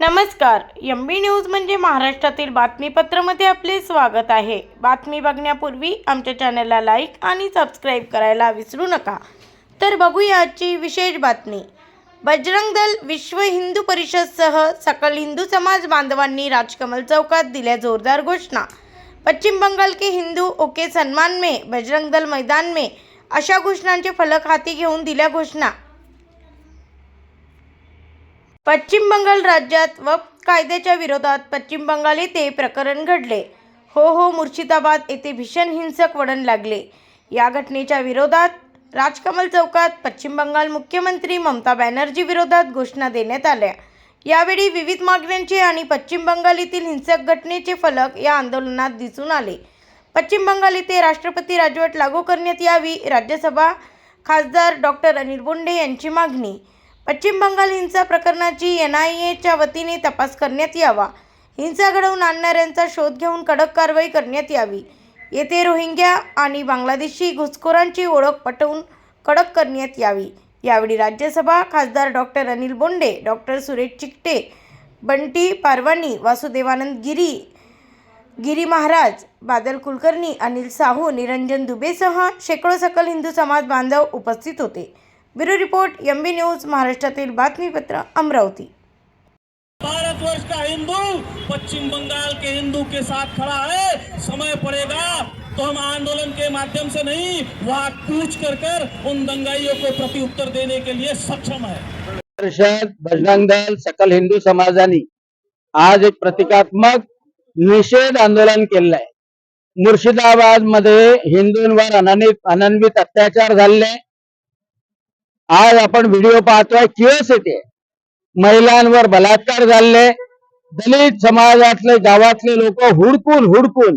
नमस्कार. M B news म्हणजे महाराष्ट्रातील बातमीपत्रामध्ये आपले स्वागत आहे. बातमी बघण्यापूर्वी आमच्या चॅनलला लाईक आणि सबस्क्राईब करायला विसरू नका. तर बघूया आजची विशेष बातमी. बजरंग दल विश्व हिंदू परिषदसह सकल हिंदू समाज बांधवांनी राजकमल चौकात दिल्या जोरदार घोषणा. पश्चिम बंगाल के हिंदू ओके सन्मान में बजरंग दल मैदान में अशा घोषणांचे फलक हाती घेऊन दिल्या घोषणा. पश्चिम बंगाल राज्यात वक्फ कायद्याच्या विरोधात पश्चिम बंगाल येथे प्रकरण घडले. हो हो मुर्शिदाबाद येथे भीषण हिंसक वळण लागले. या घटनेच्या विरोधात राजकमल चौकात पश्चिम बंगाल मुख्यमंत्री ममता बॅनर्जी विरोधात घोषणा देण्यात आल्या. यावेळी विविध मागण्यांचे आणि पश्चिम बंगाल येथील हिंसक घटनेचे फलक या आंदोलनात दिसून आले. पश्चिम बंगाल येथे राष्ट्रपती राजवट लागू करण्यात यावी राज्यसभा खासदार डॉक्टर अनिल बोंडे यांची मागणी. पश्चिम बंगाल हिंसा प्रकरणाची एन आय एच्या वतीने तपास करण्यात यावा. हिंसा घडवून आणणाऱ्यांचा शोध घेऊन कडक कारवाई करण्यात यावी. येथे रोहिंग्या आणि बांगलादेशी घुसखोरांची ओळख पटवून कडक करण्यात यावी. यावेळी राज्यसभा खासदार डॉक्टर अनिल बोंडे डॉक्टर सुरेश चिकटे बंटी पारवानी वासुदेवानंद गिरी गिरी महाराज बादल कुलकर्णी अनिल साहू निरंजन दुबेसह शेकडो सकल हिंदू समाज बांधव उपस्थित होते. Bureau report M B news महाराष्ट्रातील बातमीपत्र अमरावती. भारत वर्ष का हिंदू पश्चिम बंगाल के हिंदू के साथ खड़ा है समय पड़ेगा तो हम आंदोलन के माध्यम से नहीं वहाँ कूच कर कर उन दंगाइयों को प्रति उत्तर देने के लिए सक्षम है। परिषद बजरंग दल सकल हिंदू समाजाने आज एक प्रतिकात्मक निषेध आंदोलन केलेलं आहे मुर्शिदाबाद मध्ये हिंदूंवर अनन्वित अनन्वित अत्याचार झालेले आज आपण व्हिडिओ पाहतोय किओस येते महिलांवर बलात्कार झाले. दलित समाजातले गावातले लोक हुडकून हुडकून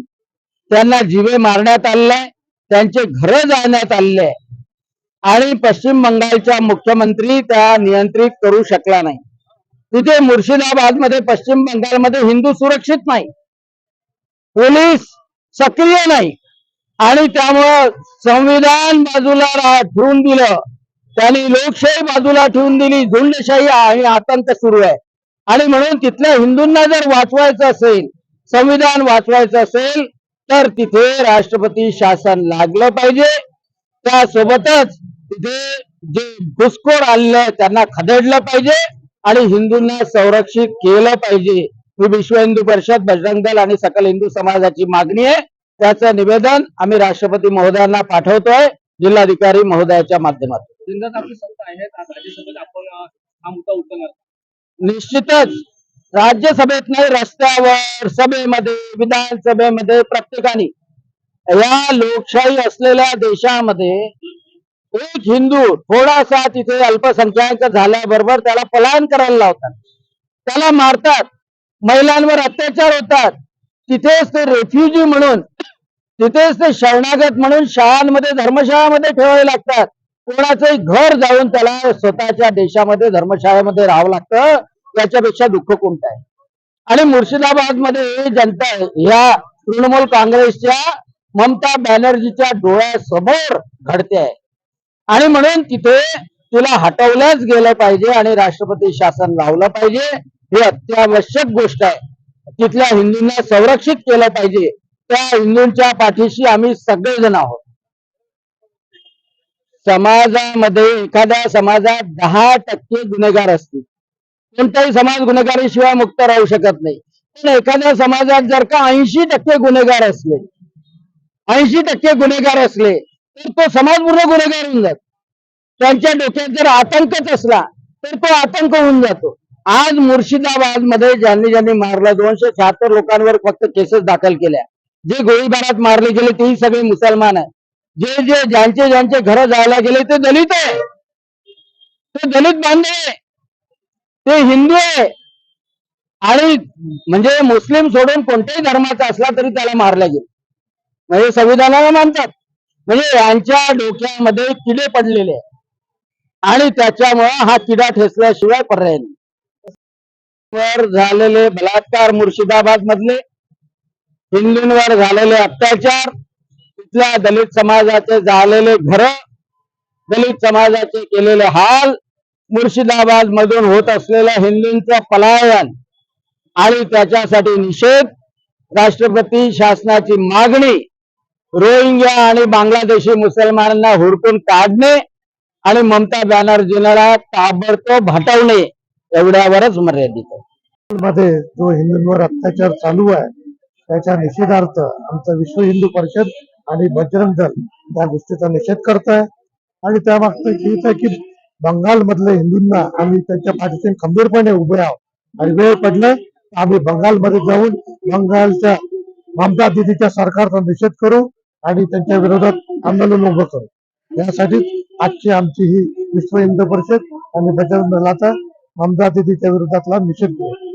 त्यांना जीवे मारण्यात आले. त्यांचे घर जाळण्यात आले. आणि पश्चिम बंगालच्या मुख्यमंत्री त्या नियंत्रित करू शकला नाही. तिथे मुर्शिदाबादमध्ये पश्चिम बंगालमध्ये हिंदू सुरक्षित नाही. पोलीस सक्रिय नाही. आणि त्यामुळं संविधान बाजूला ठेवून दिलं. त्यांनी लोकशाही बाजूला ठेवून दिली. झुंडशाही आणि आतंक सुरू आहे. आणि म्हणून तिथल्या हिंदूंना जर वाचवायचं असेल संविधान वाचवायचं असेल तर तिथे राष्ट्रपती शासन लागलं पाहिजे. त्यासोबतच तिथे जे घुसखोर आलेले त्यांना खदेडलं पाहिजे आणि हिंदूंना संरक्षित केलं पाहिजे. ही विश्व हिंदू परिषद बजरंग दल आणि सकल हिंदू समाजाची मागणी आहे. त्याचं निवेदन आम्ही राष्ट्रपती महोदयांना पाठवतोय. जिल्हाधिकारी महोदयाच्या माध्यमातून. केंद्रात आज राज्यसभेत. आपण हा मुद्दा उचलणार. निश्चितच. राज्यसभेत नाही रस्त्यावर सभेमध्ये विधानसभेमध्ये प्रत्येकाने. या लोकशाही असलेल्या देशामध्ये एक हिंदू थोडासा तिथे अल्पसंख्याक झाल्याबरोबर त्याला पलायन करायला लावतात. त्याला मारतात. महिलांवर अत्याचार होतात. तिथेच ते रेफ्युजी म्हणून तिथेच ते शरणागत म्हणून शाळांमध्ये धर्मशाळामध्ये ठेवावे लागतात. कोणाचंही घर जाऊन त्याला स्वतःच्या देशामध्ये धर्मशाळेमध्ये राहावं लागतं याच्यापेक्षा दुःख कोणतं आहे? आणि मुर्शिदाबादमध्ये जनता ह्या तृणमूल काँग्रेसच्या ममता बॅनर्जीच्या डोळ्यासमोर घडते आहे. आणि म्हणून तिथे तिला हटवलंच गेलं पाहिजे आणि राष्ट्रपती शासन लावलं पाहिजे हे अत्यावश्यक गोष्ट आहे. तिथल्या हिंदूंना संरक्षित केलं पाहिजे. त्या हिंदूंच्या पाठीशी आम्ही सगळेजण आहोत. समाजामध्ये एखाद्या समाजात दहा टक्के गुन्हेगार असतील. कोणताही समाज गुन्हेगारीशिवाय मुक्त राहू शकत नाही. पण एखाद्या समाजात जर का ऐंशी टक्के गुन्हेगार असले ऐंशी टक्के गुन्हेगार असले तर तो समाज पूर्ण गुन्हेगार होऊन जातो. त्यांच्या डोक्यात जर आतंकच असला तर तो आतंक होऊन जातो. आज मुर्शिदाबादमध्ये ज्यांनी ज्यांनी मारलं दोनशे शहात्तर लोकांवर फक्त केसेस दाखल केल्या. जे गोळीबारात मारले गेले तेही सगळे मुसलमान आहे जे जे ज्यांचे ज्यांचे घर जायला गेले ते दलित आहे. ते दलित बांधव आहे. ते हिंदू आहे. आणि म्हणजे मुस्लिम सोडून कोणत्याही धर्माचा असला तरी त्याला मारला गेलं. म्हणजे संविधानाला मानतात. म्हणजे यांच्या डोक्यामध्ये किडे पडलेले आणि त्याच्यामुळे हा किडा ठेचल्याशिवाय पर्याय नाही. वर झालेले बलात्कार मुर्शिदाबाद मधले हिंदूंवर झालेले अत्याचार इथल्या दलित समाजाचे झालेले घर दलित समाजाचे केलेले हाल मुर्शिदाबाद मधून होत असलेलं हिंदूंचं पलायन आणि त्याच्यासाठी निषेध राष्ट्रपती शासनाची मागणी रोहिंग्या आणि बांगलादेशी मुसलमानांना हुडकून काढणे आणि ममता बॅनर्जीला ताबडतोब हटवणे एवढ्यावरच मर्यादित आहे. मध्ये जो हिंदूंवर अत्याचार चालू आहे त्याच्या निषेधार्थ आमचं विश्व हिंदू परिषद आणि बजरंग दल त्या गोष्टीचा निषेध करत आहे आणि त्या मागचं आहे की बंगालमधल्या हिंदूंना आम्ही त्यांच्या पाठीशी खंबीरपणे उभे आहोत. आणि वेळ पडलाय आम्ही बंगालमध्ये जाऊन बंगालच्या ममता दिदीच्या सरकारचा निषेध करू आणि त्यांच्या विरोधात आंदोलन उभं करू. यासाठीच आजची आमची ही विश्व हिंदू परिषद आणि बजरंग दलाचा ममता दिदीच्या विरोधातला निषेध करू